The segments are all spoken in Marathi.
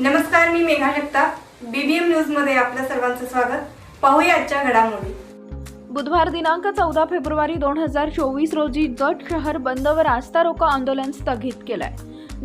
मेघा जगताप. बीबीएम न्यूजमध्ये आपलं सर्वांचं स्वागत. पाहूया आजच्या घडामोडी. बुधवार दिनांक चौदा फेब्रुवारी दोन हजार चोवीस रोजी जत शहर बंद व रास्ता रोको आंदोलन स्थगित केलंय.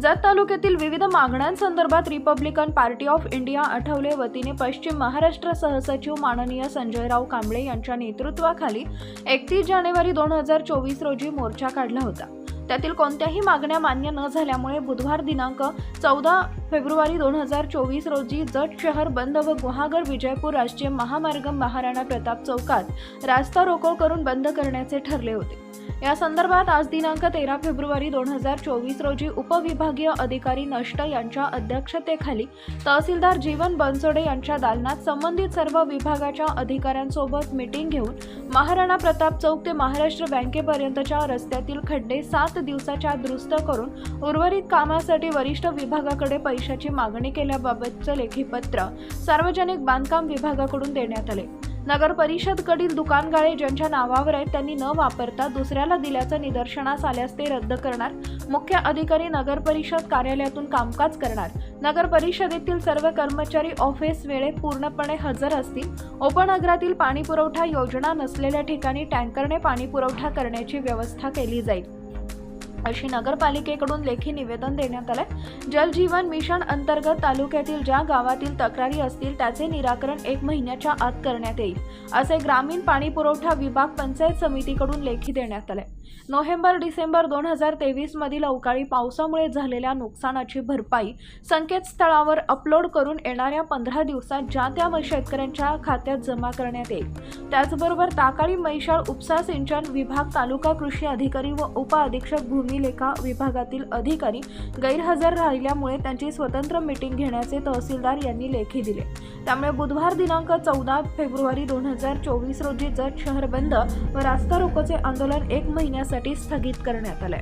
जत तालुक्यातील विविध मागण्यांसंदर्भात Republican Party of India Athawale वतीने पश्चिम महाराष्ट्र सहसचिव माननीय संजयराव कांबळे यांच्या नेतृत्वाखाली एकतीस जानेवारी दोन हजार चोवीस रोजी मोर्चा काढला होता. त्यातील कोणत्याही मागण्या मान्य न झाल्यामुळे बुधवार दिनांक चौदा फेब्रुवारी दोन हजार चोवीस रोजी जत शहर बंद व गुहागर विजयपूर राष्ट्रीय महामार्ग महाराणा प्रताप चौकात रास्ता रोको करून बंद करण्याचे ठरले होते. या संदर्भात आज दिनांक तेरा फेब्रुवारी दोन हजार चोवीस रोजी उपविभागीय अधिकारी नष्ट यांच्या अध्यक्षतेखाली तहसीलदार जीवन बनसोडे यांच्या दालनात संबंधित सर्व विभागाच्या अधिकाऱ्यांसोबत मिटिंग घेऊन महाराणा प्रताप चौक ते महाराष्ट्र बँकेपर्यंतच्या रस्त्यातील खड्डे सात दिवसाच्या दुरुस्त करून उर्वरित कामासाठी वरिष्ठ विभागाकडे पैशाची मागणी केल्याबाबतचं लेखी पत्र सार्वजनिक बांधकाम विभागाकडून देण्यात आले. नगर परिषदकडील दुकानगाळे ज्यांच्या नावावर आहेत त्यांनी न वापरता दुसऱ्याला दिल्याचं निदर्शनास आल्यास ते रद्द करणार. मुख्य अधिकारी नगर परिषद कार्यालयातून कामकाज करणार. नगर परिषदेतील सर्व कर्मचारी ऑफिस वेळेत पूर्णपणे हजर असतील. उपनगरातील पाणी पुरवठा योजना नसलेल्या ठिकाणी टँकरने पाणी पुरवठा करण्याची व्यवस्था केली जाईल. अशी नगरपालिकेकडून लेखी निवेदन देण्यात आलंय. जलजीवन मिशन अंतर्गत तालुक्यातील ज्या गावातील तक्रारी असतील त्याचे निराकरण एक महिन्याच्या आत करण्यात येईल असे ग्रामीण पाणी पुरवठा विभाग पंचायत समितीकडून लेखी देण्यात आले नोव्हेंबर डिसेंबर दोन हजार तेवीस मधील अवकाळी पावसामुळे झालेल्या नुकसानाची भरपाई संकेतस्थळावर अपलोड करून येणाऱ्या पंधरा दिवसात ज्या त्या शेतकऱ्यांच्या खात्यात जमा करण्यात येईल. त्याचबरोबर ताकाळी मैशाळ उपसा सिंचन विभाग तालुका कृषी अधिकारी व उप अधीक्षक भूमी लेखा विभागातील अधिकारी गैरहजर राहिल्यामुळे त्यांची स्वतंत्र मीटिंग घेण्याचे तहसीलदार यांनी लेखी दिले. त्यामुळे बुधवार दिनांक चौदा फेब्रुवारी दोन हजार चोवीस रोजी जत शहर बंद व रास्ता रोकोचे आंदोलन एक महिन्यासाठी स्थगित करण्यात आले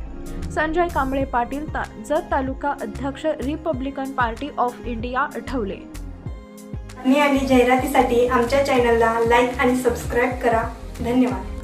संजय कांबळे पाटील ता जत तालुका अध्यक्ष Republican Party of India Athawale. आणि जाहिरातीसाठी आमच्या चॅनलला लाईक आणि सबस्क्राईब करा. धन्यवाद.